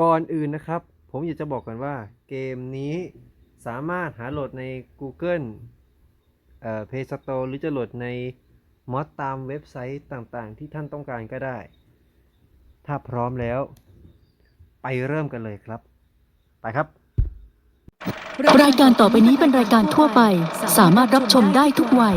ก่อนอื่นนะครับ ผมอยากจะบอกกันว่าเกมนี้สามารถหาโหลดใน Google เอ่อ Play Store หรือจะโหลดในมอดตามเว็บไซต์ต่างๆ ที่ท่านต้องการก็ได้ ถ้าพร้อมแล้ว ไปเริ่มกันเลยครับ ไปครับ รายการต่อไปนี้เป็นรายการทั่วไป สามารถรับชมได้ทุกวัย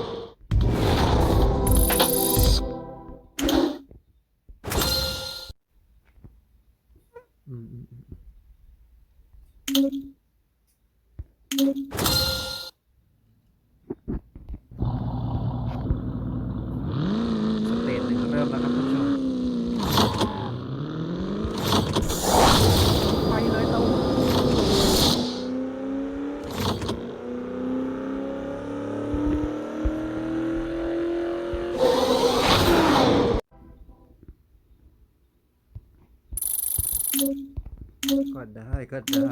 ก็ไ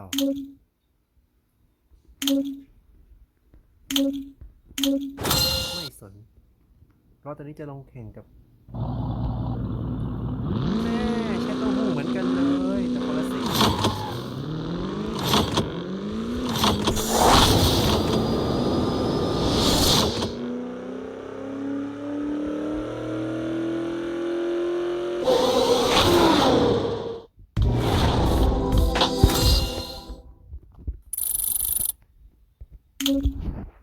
าวไม่สน เพราะตอนนี้จะลงแข่งกับ แม่แช่เต้าหู้เหมือนกันเลย Thank you.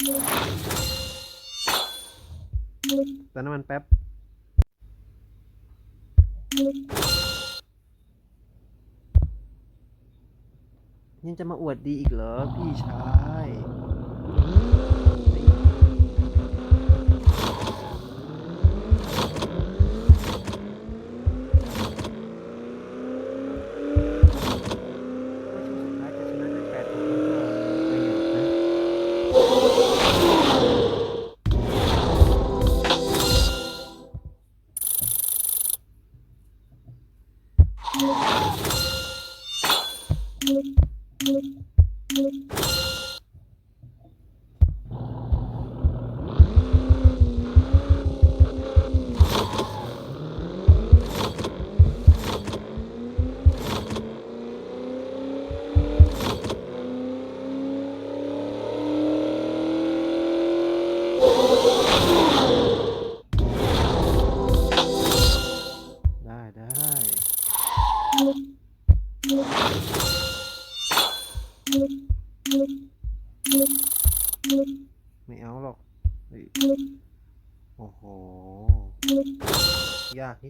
เติมน้ำมันแป๊บ ยังจะมาอวดดีอีกเหรอพี่ชาย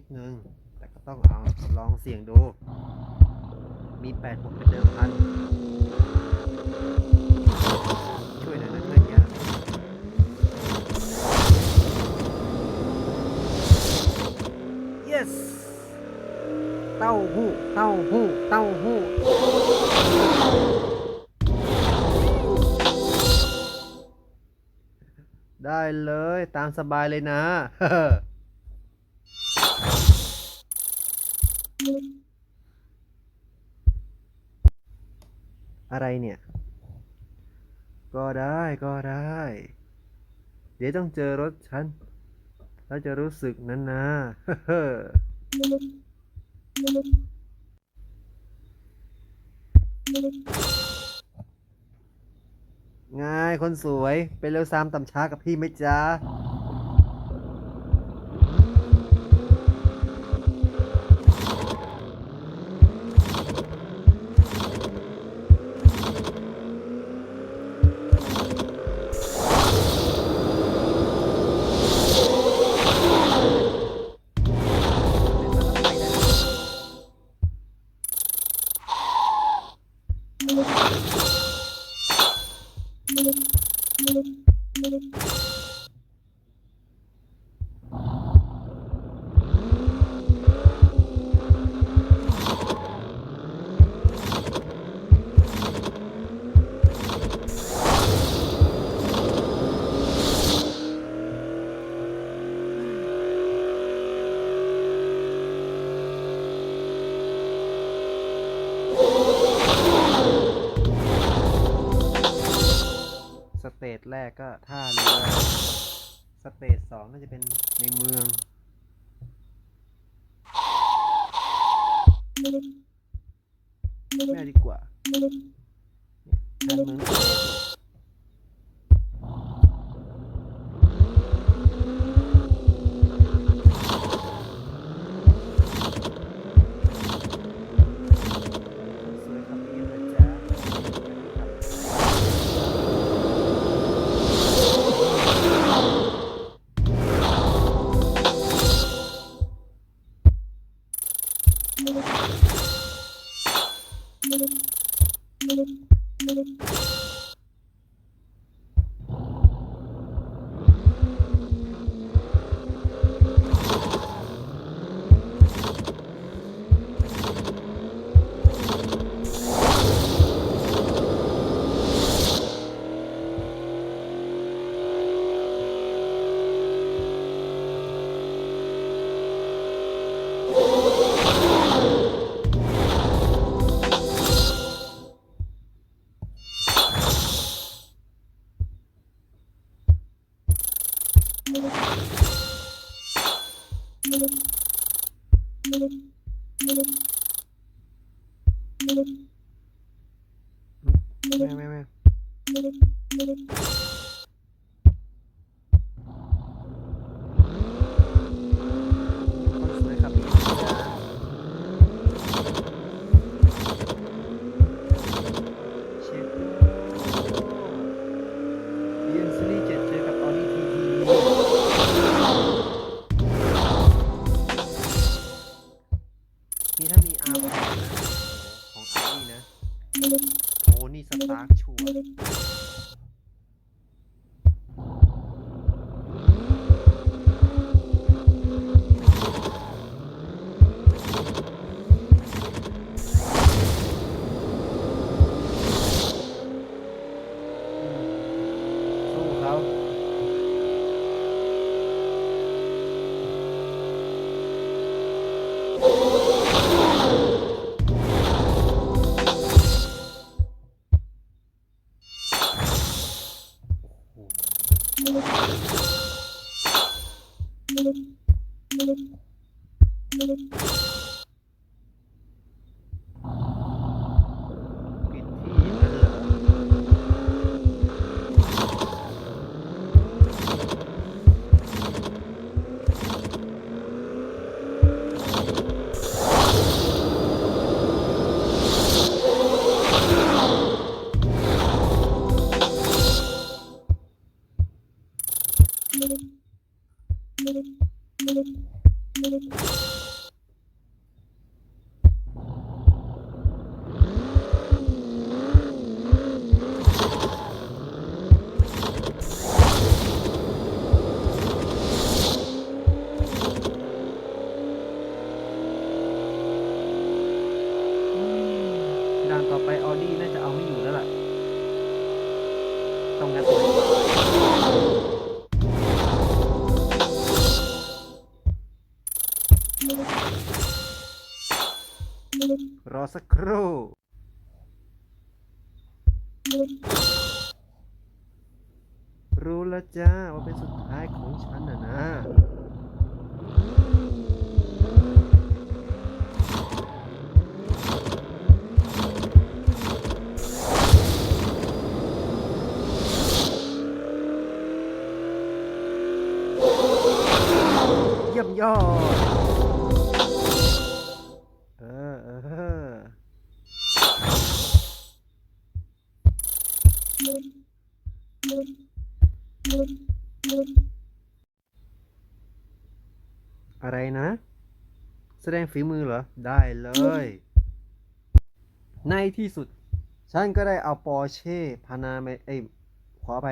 นิดนึง แต่ก็ต้องเอาลองเสี่ยงดู มีแปดหกเป็นเดิมพัน ช่วยหน่อยนะเพื่อนยาก yes เต้าหู้ เต้าหู้ เต้าหู้ได้เลยตามสบายเลยนะ อะไรเนี่ย ก็ได้ก็ได้ เดี๋ยวต้องเจอรถฉัน แล้วจะรู้สึกนั้นนะไงคนสวย ไปเร็วซามต่ำช้ากับพี่ไหมจ๊ะ ไม่เอาดีกว่า ยนซีรีส์เจ็ดเจอกับออนี่ทีที Thank you. านต่อไปออดี้น่าจะเอาไม่อยู่แล้วล่ะ ต้องงัดตัวรอสักครู่รู้แล้วจ้าว่าเป็นสุดท้ายของฉันนะนะ ยี่ยมยอดเออเอออะไรนะ แสดงฝีมือเหรอ ได้เลย ในที่สุด ฉันก็ได้เอาปอร์เช่พานาเมเอ้ขอไป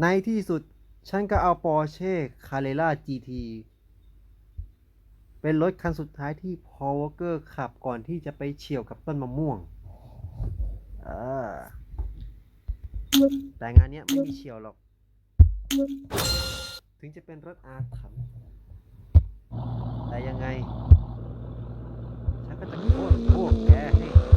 ในที่สุด ฉันก็เอาปอร์เช่คาเรล่า GT เป็นรถคันสุดท้ายที่พอลวอเกอร์ขับก่อนที่จะไปเฉี่ยวกับต้นมะม่วงเออแต่งานเนี้ยไม่มีเฉี่ยวหรอก ถึงจะเป็นรถอาถรรพ์แต่ยังไง ฉันก็จะโค่นพวกแกให้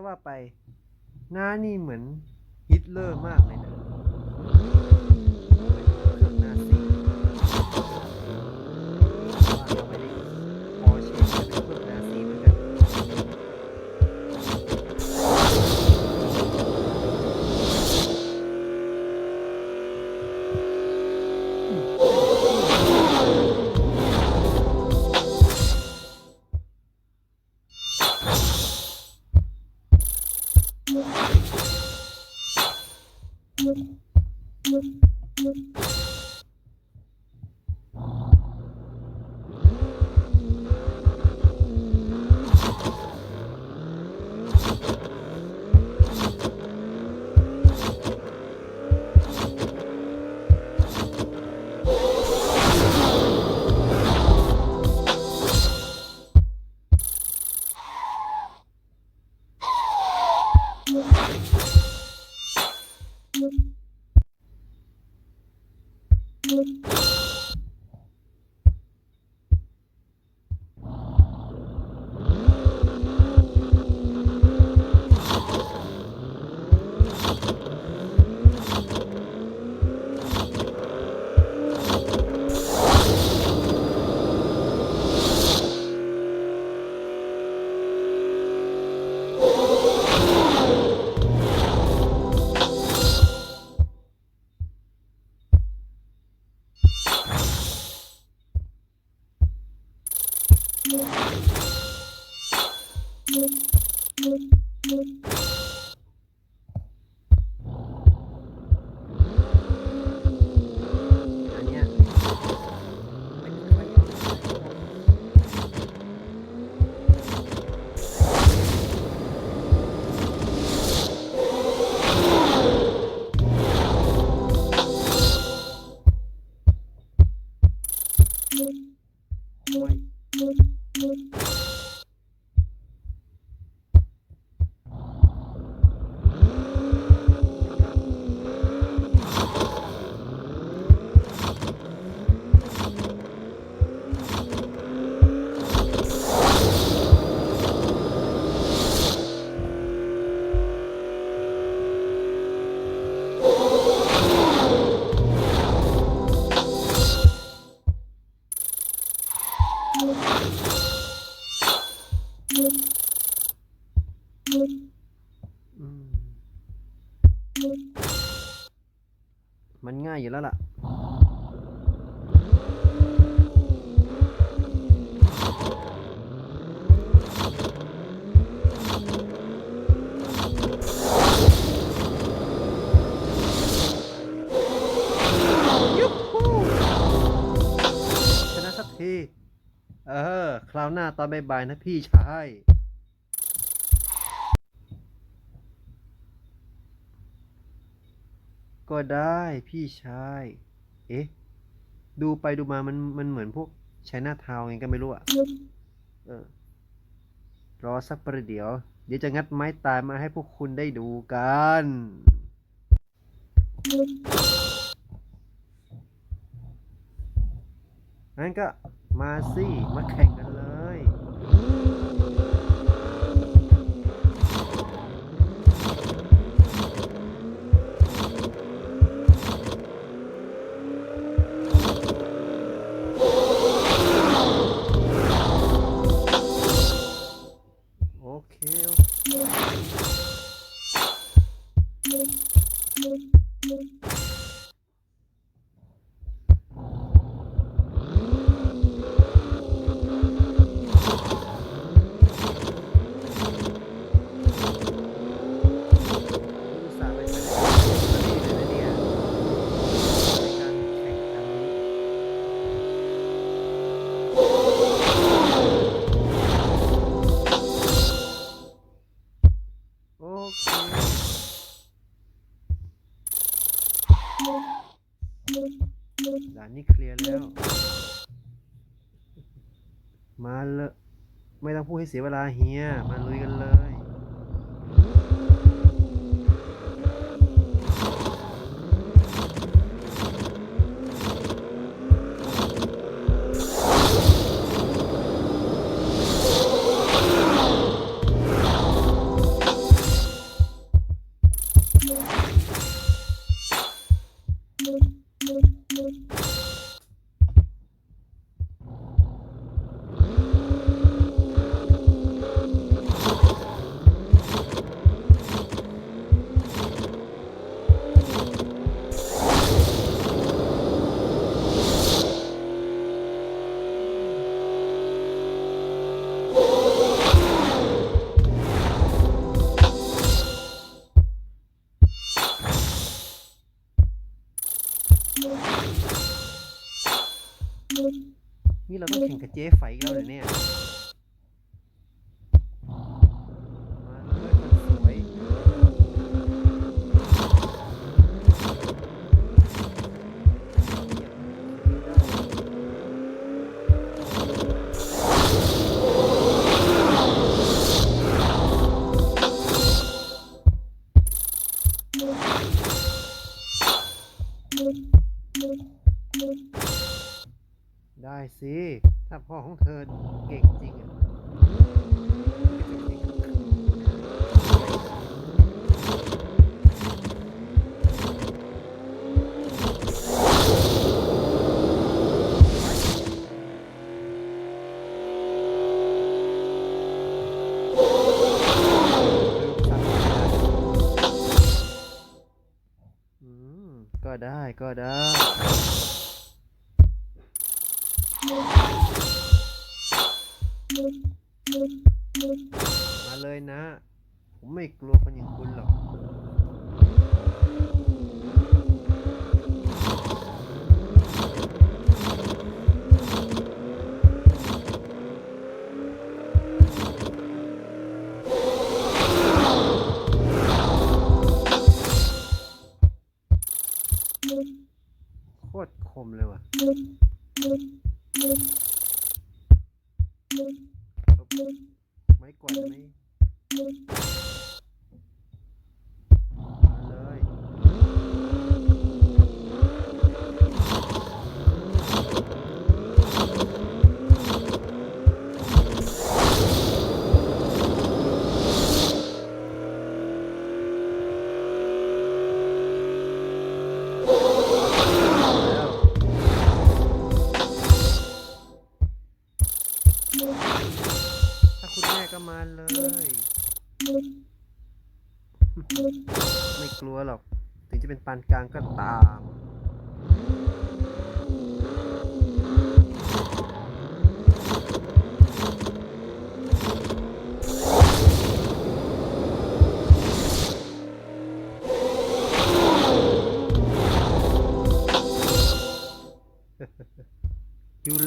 จะว่าไปหน้านี่เหมือนฮิตเลอร์มากเลยนะ หน้าตอนบ่ายๆนะพี่ชายก็ได้พี่ชาย เอ๊ะ ดูไปดูมามันมันเหมือนพวกใช้หน้าเทาไงก็ไม่รู้อะเออ รอสักประเดี๋ยว เดี๋ยวจะงัดไม้ตายมาให้พวกคุณได้ดูกัน งั้นก็ มาสิ มาแข่งกันเลย ด่านนี้เคลียร์แล้ว มาเลย ไม่ต้องพูดให้เสียเวลาเฮีย มาลุยกันเลย เราต้องแข่งกับเจ๊ไฟอีกแล้วเหรอเนี่ย ม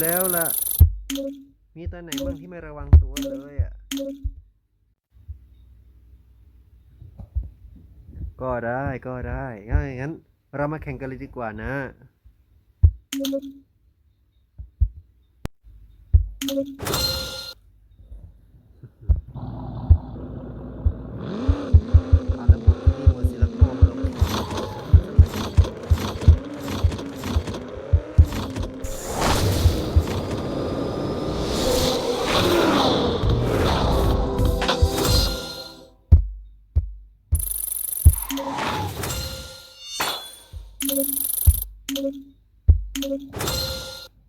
แล้วล่ะ มีตัวไหนบ้างที่ไม่ระวังตัวเลยอะ ก็ได้ก็ได้งั้นเรามาแข่งกันเลยดีกว่านะเอ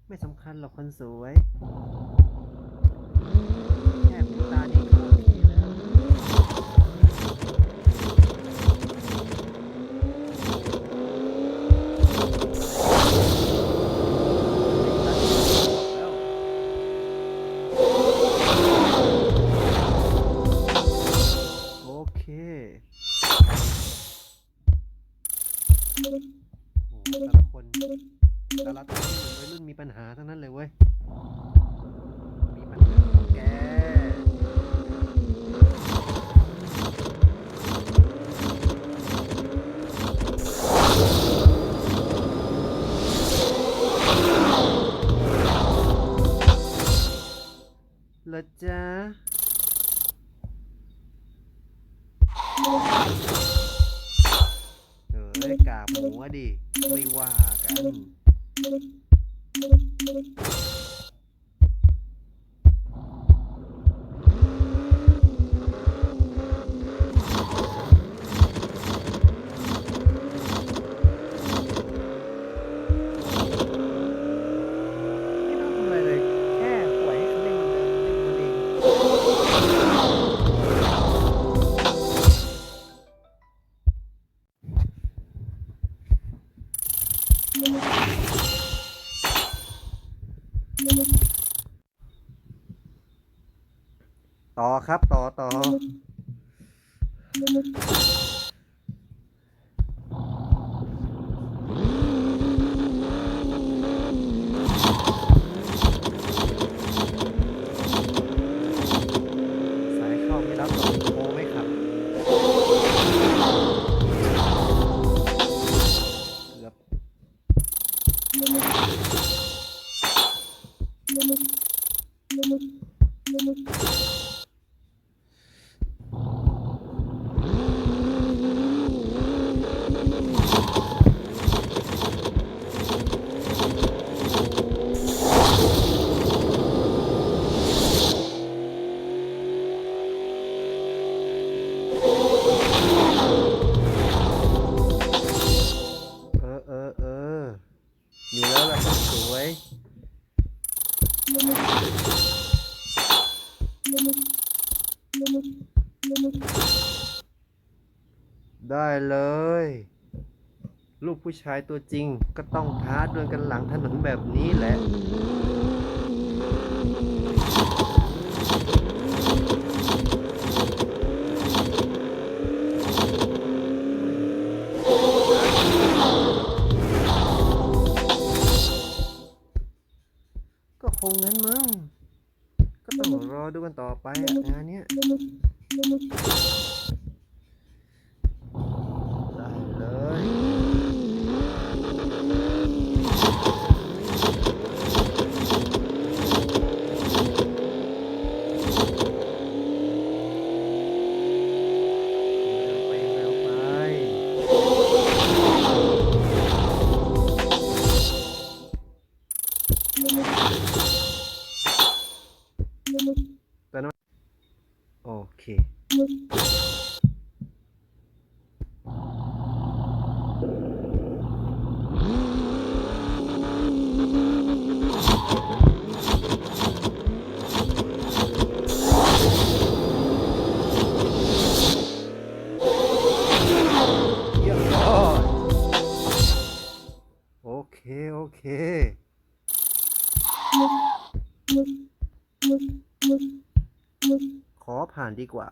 ไม่สำคัญหรอกคนสวย แค่หูตาดี เหรอจ๊ะเอ้กาบหมูอะดิ ไม่ว่ากัน ค วยได้เลย ลูกผู้ชายตัวจริงก็ต้องท้าดวลกันหลังถนนแบบนี้แหละ ต่อไปงานเนี้ยานดีกว่า